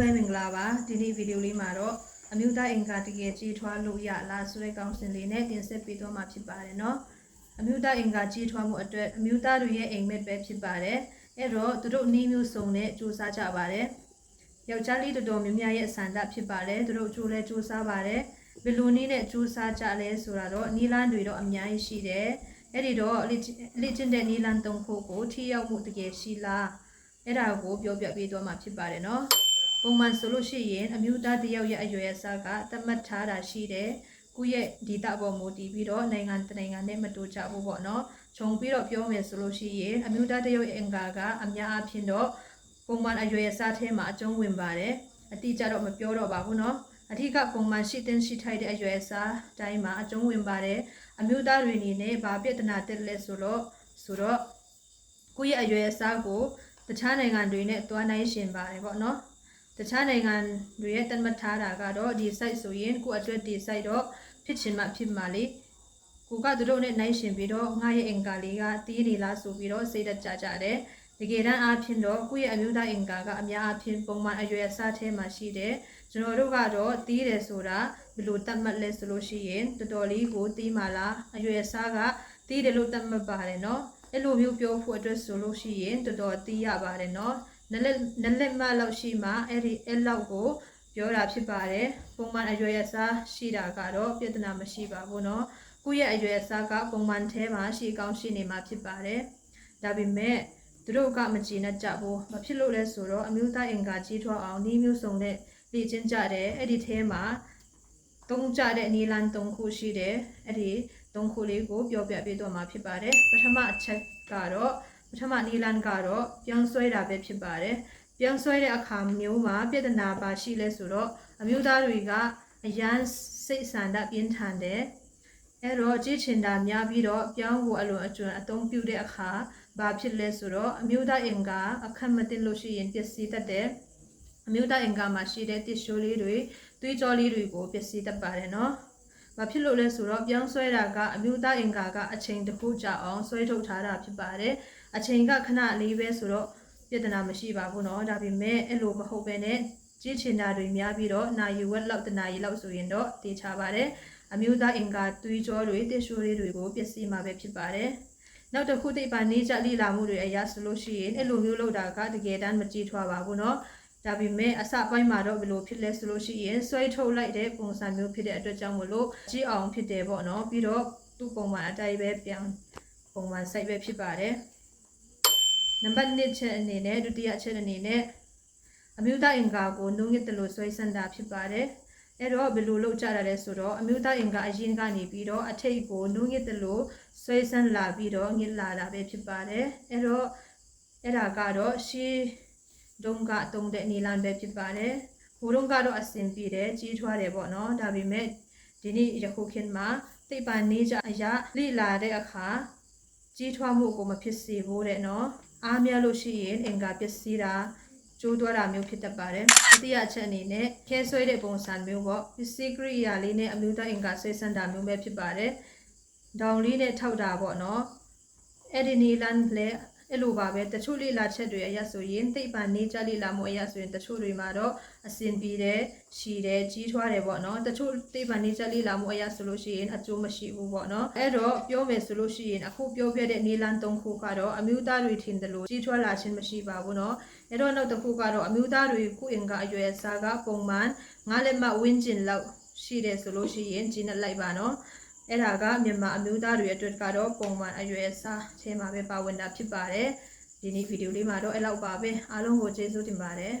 ပဲမင်္ဂလာပါဒီနေ့ဗီဒီယိုလေးမှာတော့အမျိုးသားအင်္ဂါတကယ်ကြီးထွားလို့ရလားဆိုတဲ့ကောင်းစဉ်လေးနဲ့တင်ဆက်ပေးသွားမှာဖြစ်ပါတယ်เนาะအမျိုးသားအင်္ဂါကြီးထွားမှုအတွက်အမျိုးသားတွေရဲ့အိမ်မက်ပဲဖြစ်ပါတယ်အဲ့တော့သူတို့နှီးမျိုးစုံနဲ့စူးစမ်းကြပါတယ်ယောက်ျားလေးတော်တော်များများရဲ့အဆန္ဒဖြစ်ပါတယ်သူတို့ကြိုးလဲစူးစမ်းပါတယ်ဘယ်လိုနည်းနဲ့စူးစမ်းကြလဲဆိုတာတော့နီလန်းတွေတော့အများကြီးရှိတယ်အဲ့ဒီတော့လေ့ကျင့်တဲ့နီလန်းသုံးဖို့ကိုထိရောက်မှုတကယ်ရှိလား အဲ့ဒါကိုပြောပြပေးသွားမှာဖြစ်ပါတယ်နော်။ ပုံမှန်ဆိုလို့ရှိရင်အမျိုးသားတစ်ယောက်ရဲ့အရွယ်အစားကသတ်မှတ်ထားတာရှိတယ်။ကိုယ့်ရဲ့ဒီတာပေါ်မူတည်ပြီးတော့နိုင်ငံတစ်နိုင်ငံနဲ့မတူကြဘူးပေါ့နော်။ခြုံပြီးတော့ပြောမယ်ဆိုလို့ရှိရင်အမျိုးသားတစ်ယောက်ရဲ့အင်္ဂါကအများအဖြစ်တော့ပုံမှန်အရွယ်အစားထဲမှာအကျုံးဝင်ပါတယ်။အတိအကျတော့မပြောတော့ပါဘူးနော်။အထက်ကပုံမှန်ရှိတင်ရှိထိုက်တဲ့အရွယ်အစားတိုင်းမှာအကျုံးဝင်ပါတယ်။အမျိုးသားတွေအနေနဲ့ဘာပြဿနာတက်လဲဆိုတော့ဆိုတော့ကိုယ့်ရဲ့အရွယ်အစားကိုတခြားနိုင်ငံတွေနဲ့တွားနိုင်ရှင်ပါတယ်ပေါ့နော် တခြားနိုင်ငံတွေရဲ့တတ်မှတ်ထားတာကတော့ဒီ site ဆိုရင်ကိုအတွက်ဒီ site တော့ဖြစ်ချင်မှဖြစ်မှာလေကိုကသူတို့နဲ့နိုင်ရှင်ပြီးတော့ငါရဲ့အင်ကာလေးကတီးနေလားဆိုပြီးတော့စိတ်တက်ကြကြတယ်တကယ်တမ်းအားဖြင့်တော့ကိုယ့်ရဲ့အမျိုးသားအင်ကာကအများအားဖြင့်ပုံမှန်အရွယ်အစားထဲမှာရှိတယ်ကျွန်တော်တို့ကတော့တီးတယ်ဆိုတာဘယ်လိုတတ်မှတ်လဲဆိုလို့ရှိရင်တော်တော်လေးကိုတီးမှလားအရွယ်အစားကတီးတယ်လို့တတ်မှတ်ပါတယ်နော်အဲ့လိုမျိုးပြောဖို့အတွက်ဆိုလို့ရှိရင်တော်တော်တီးရပါတယ်နော် နလက်နလက်မလောက်ရှိမှအဲ့ဒီအဲ့လောက်ကိုပြောတာဖြစ်ပါတယ်ပုံမှန်အရွယ်အစားရှိတာကတော့ပြဿနာမရှိပါဘူးเนาะကိုယ့်ရဲ့အရွယ်အစားကပုံမှန်ထဲမှာရှိကောင်းရှိနေမှာဖြစ်ပါတယ်ဒါပေမဲ့သူတို့ကမကြည်နဲ့ကြဘူးမဖြစ်လို့လဲဆိုတော့အမျိုးသားအင်္ဂါကြီးထွားအောင်ဤမျိုးစုံနဲ့လေ့ကျင့်ကြတယ်အဲ့ဒီထဲမှာတုံးကြတဲ့နီလန်၃ခုရှိတယ်အဲ့ဒီသုံးခုလေးကိုပြောပြပေးတော့မှာဖြစ်ပါတယ်ပထမအချက်ကတော့ ပထမနီလန်ကတော့ပြောင်းဆွဲတာပဲဖြစ်ပါတယ်ပြောင်းဆွဲတဲ့အခါမျိုးမှာပြဿနာပါရှိလဲဆိုတော့အမျိုးသားတွေကအရန်စိတ်ဆန္ဒပြင်းထန်တယ်အဲ့တော့ကြည်ချင်တာများပြီးတော့ပြောင်းကိုအလွန်အကျွံအသုံးပြုတဲ့အခါဘာဖြစ်လဲဆိုတော့အမျိုးသားအင်္ဂါအခက်မတင်လို့ရှိရင်ပျက်စီးတတ်တယ်အမျိုးသားအင်္ဂါမှာရှိတဲ့တစ်ရှိုးလေးတွေသွေးကြောလေးတွေကိုပျက်စီးတတ်ပါတယ်နော်။ ဘာဖြစ်လို့လဲဆိုတော့ပြောင်းဆွဲတာကအမျိုးသားအင်္ဂါကအချိန်တစ်ခုကြာအောင်ဆွဲထုတ်ထားတာဖြစ်ပါတယ်။အချိန်ကခဏလေးပဲဆိုတော့ပြဿနာမရှိပါဘူးเนาะဒါပေမဲ့အဲ့လိုမဟုတ်ပဲနဲ့ကြီးချင်တာတွေများပြီးတော့နာယူဝက်လောက်တနာရီလောက်ဆိုရင်တော့တေချပါတယ်။အမျိုးသားအင်္ဂါသွေးကြောတွေတစ်ရှိုးလေးတွေကိုပျက်စီးမှာပဲဖြစ်ပါတယ်။နောက်တစ်ခုတိတ်ပါနေကြလိလာမှုတွေအရာဆိုလို့ရှိရင်အဲ့လိုမျိုးလုပ်တာကတကယ်တမ်းမကြည့်ထွားပါဘူးเนาะ ဒါပေမဲ့အစပိုင်းမှာတော့ဘယ်လိုဖြစ်လဲဆိုလို့ရှိရင်ဆွဲထုတ်လိုက်တဲ့ပုံစံမျိုးဖြစ်တဲ့အတွက်ကြောင့်မလို့ကြည့်အောင်ဖြစ်တယ်ပေါ့နော်ပြီးတော့သူ့ပုံမှန်အတိုင်းပဲပြန်ပုံမှန် site ပဲဖြစ်ပါတယ်နံပါတ်1ချက်အနေနဲ့ဒုတိယချက်အနေနဲ့အမျိုးသားအင်္ဂါကိုနှုံးရစ်တယ်လို့ဆွဲဆန္ဒဖြစ်ပါတယ်အဲ့တော့ဘယ်လိုလုပ်ကြတာလဲဆိုတော့အမျိုးသားအင်္ဂါအရင်ကနေပြီးတော့အထိတ်ကိုနှုံးရစ်တယ်လို့ဆွဲဆန်းလာပြီးတော့ညစ်လာတာပဲဖြစ်ပါတယ်အဲ့တော့အဲ့ဒါကတော့ရှေး ဒုံကတုံတဲ့နီလန်ပဲဖြစ်ပါတယ်။ဟိုတုံကတော့အစင်ပြေတယ်ကြီးထွားတယ်ပေါ့နော်။ဒါပေမဲ့ဒီနေ့ယခုခေတ်မှာတိတ်ပါနေကြအရာလိလာတဲ့အခါကြီးထွားမှုကိုမဖြစ်စေဘူးတဲ့နော်။အားများလို့ရှိရင်အင်္ဂါပျက်စီးတာကျိုးသွားတာမျိုးဖြစ်တတ်ပါတယ်။တတိယအချက်အနေနဲ့ခဲဆွဲတဲ့ပုံစံမျိုးပေါ့ပစ္စည်းကရိယာလေးနဲ့အမျိုးသားအင်္ဂါဆွဲဆန်းတာမျိုးပဲဖြစ်ပါတယ်။ဒေါင်လေးနဲ့ထောက်တာပေါ့နော်။အဲ့ဒီနီလန်လည်း အဲ့လိုပါပဲတချို့လေးလာချက်တွေအရဆိုရင်သိပ်ပါနေကြလေးလာမှုအရဆိုရင်တချို့တွေမှာတော့အစင်ပြေတယ်ရှည်တယ်ကြီးထွားတယ်ပေါ့နော်တချို့သိပ်ပါနေကြလေးလာမှုအရဆိုလို့ရှိရင်အကျိုးမရှိဘူးပေါ့နော်အဲ့တော့ပြောမယ်ဆိုလို့ရှိရင်အခုပြောပြတဲ့နေလန်၃ခုကတော့အမျိုးသားတွေထင်တယ်လို့ကြီးထွားလာခြင်းမရှိပါဘူးနော်အဲ့တော့နောက်တစ်ခုကတော့အမျိုးသားတွေခုအင်ကအရွယ်အစားကပုံမှန်ငါးလက်မဝင်းကျင်လောက်ရှိတယ်ဆိုလို့ရှိရင်ဂျင်းနဲ့လိုက်ပါနော် အဲ့ဒါကမြန်မာအမျိုးသားတွေအတွက်ကတော့ပုံမှန်အရွယ်အစားထဲမှာပဲပါဝင်တာဖြစ်ပါတယ်ဒီနေ့ဗီဒီယိုလေးမှာတော့အဲ့လောက်ပါပဲအားလုံးကိုကျေးဇူးတင်ပါတယ်